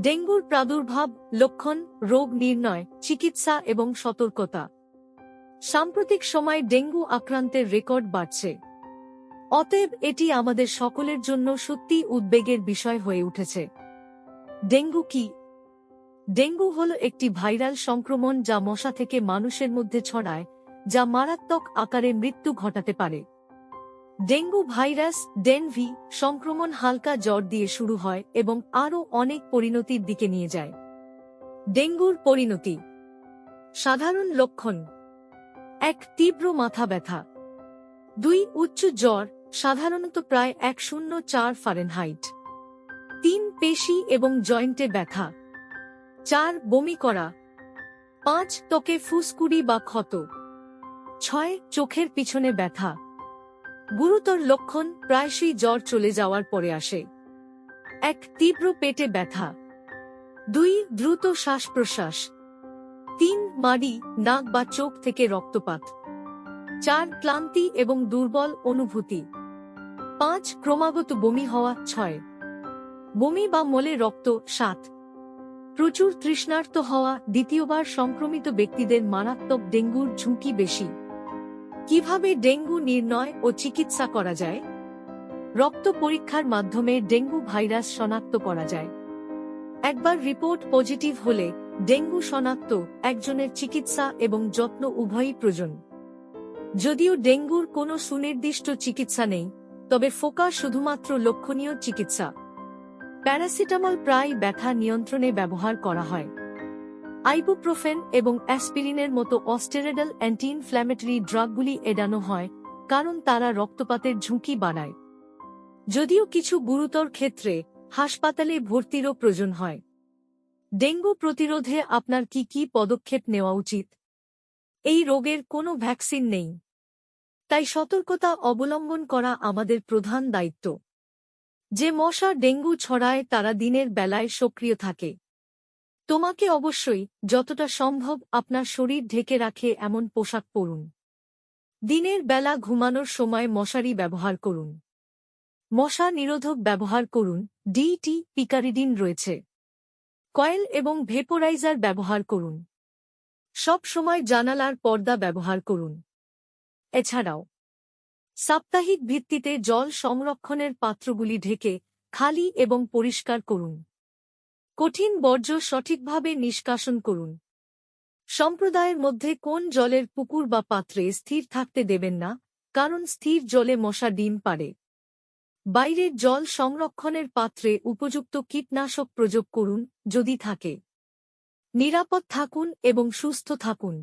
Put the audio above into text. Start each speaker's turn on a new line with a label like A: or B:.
A: ডেঙ্গুর প্রাদুর্ভাব, লক্ষণ, রোগ নির্ণয়, চিকিৎসা এবং সতর্কতা। সাম্প্রতিক সময়ে ডেঙ্গু আক্রান্তের রেকর্ড বাড়ছে। অতএব এটি আমাদের সকলের জন্য সত্যি উদ্বেগের বিষয় হয়ে উঠেছে। ডেঙ্গু কি? ডেঙ্গু হল একটি ভাইরাল সংক্রমণ যা মশা থেকে মানুষের মধ্যে ছড়ায়, যা মারাত্মক আকারে মৃত্যু ঘটাতে পারে। ডেঙ্গু ভাইরাস, ডেনভি, সংক্রমণ হালকা জ্বর দিয়ে শুরু হয় এবং আরও অনেক পরিণতির দিকে নিয়ে যায়। ডেঙ্গুর পরিণতি। সাধারণ লক্ষণ। এক, তীব্র মাথা ব্যথা। দুই, উচ্চ জ্বর, সাধারণত প্রায় এক শূন্য চার ফারেনহাইট। তিন, পেশি এবং জয়েন্টে ব্যথা। চার, বমি করা। পাঁচ, ত্বকে ফুসকুড়ি বা ক্ষত। ছয়, চোখের পিছনে ব্যথা। গুরুতর লক্ষণ প্রায়শই জ্বর চলে যাওয়ার পরে আসে। এক, তীব্র পেটে ব্যথা। দুই, দ্রুত শ্বাস প্রশ্বাস তিন, মাড়ি, নাক বা চোখ থেকে রক্তপাত। চার, ক্লান্তি এবং দুর্বল অনুভূতি। পাঁচ, ক্রমাগত বমি হওয়া। ছয়, বমি বা মলে রক্ত। সাত, প্রচুর তৃষ্ণার্ত হওয়া। দ্বিতীয়বার সংক্রমিত ব্যক্তিদের মারাত্মক ডেঙ্গুর ঝুঁকি বেশি। কীভাবে ডেঙ্গু নির্ণয় ও চিকিৎসা করা যায়? রক্ত পরীক্ষার মাধ্যমে ডেঙ্গু ভাইরাস শনাক্ত করা যায়। একবার রিপোর্ট পজিটিভ হলে ডেঙ্গু শনাক্ত একজনের চিকিৎসা এবং যত্ন উভয়ই প্রয়োজন। যদিও ডেঙ্গুর কোনো সুনির্দিষ্ট চিকিৎসা নেই, তবে ফোকা শুধুমাত্র লক্ষণীয় চিকিৎসা। প্যারাসিটামল প্রায় ব্যথা নিয়ন্ত্রণে ব্যবহার করা হয়। আইবুপ্রোফেন এবং অ্যাসপিরিনের মতো অস্টেরেডাল অ্যান্টি ইনফ্ল্যামেটরি ড্রাগগুলি এড়ানো হয়, কারণ তারা রক্তপাতের ঝুঁকি বাড়ায়। যদিও কিছু গুরুতর ক্ষেত্রে হাসপাতালে ভর্তিরও প্রয়োজন হয়। ডেঙ্গু প্রতিরোধে আপনার কি কি পদক্ষেপ নেওয়া উচিত? এই রোগের কোনো ভ্যাকসিন নেই। তাই সতর্কতা অবলম্বন করা আমাদের প্রধান দায়িত্ব। যে মশা ডেঙ্গু ছড়ায় তারা দিনের বেলায় সক্রিয় থাকে। তোমাকে অবশ্যই যতটা সম্ভব আপনার শরীর ঢেকে রাখে এমন পোশাক পরুন। দিনের বেলা ঘুমানোর সময় মশারি ব্যবহার করুন। মশা নিরোধক ব্যবহার করুন ডিটি পিকারিডিন রয়েছে। কয়েল এবং ভেপোরাইজার ব্যবহার করুন। সব সময় জানালার পর্দা ব্যবহার করুন। এছাড়াও, সাপ্তাহিক ভিত্তিতে জল সংরক্ষণের পাত্রগুলি ঢেকে খালি এবং পরিষ্কার করুন। কঠিন বর্জ্য সঠিকভাবে নিষ্কাশন করুন। সম্প্রদায়ের মধ্যে কোন জলের পুকুর বা পাত্রে স্থির থাকতে দেবেন না, কারণ স্থির জলে মশা ডিম পারে বাইরের জল সংরক্ষণের পাত্রে উপযুক্ত কীটনাশক প্রয়োগ করুন যদি থাকে। নিরাপদ থাকুন এবং সুস্থ থাকুন।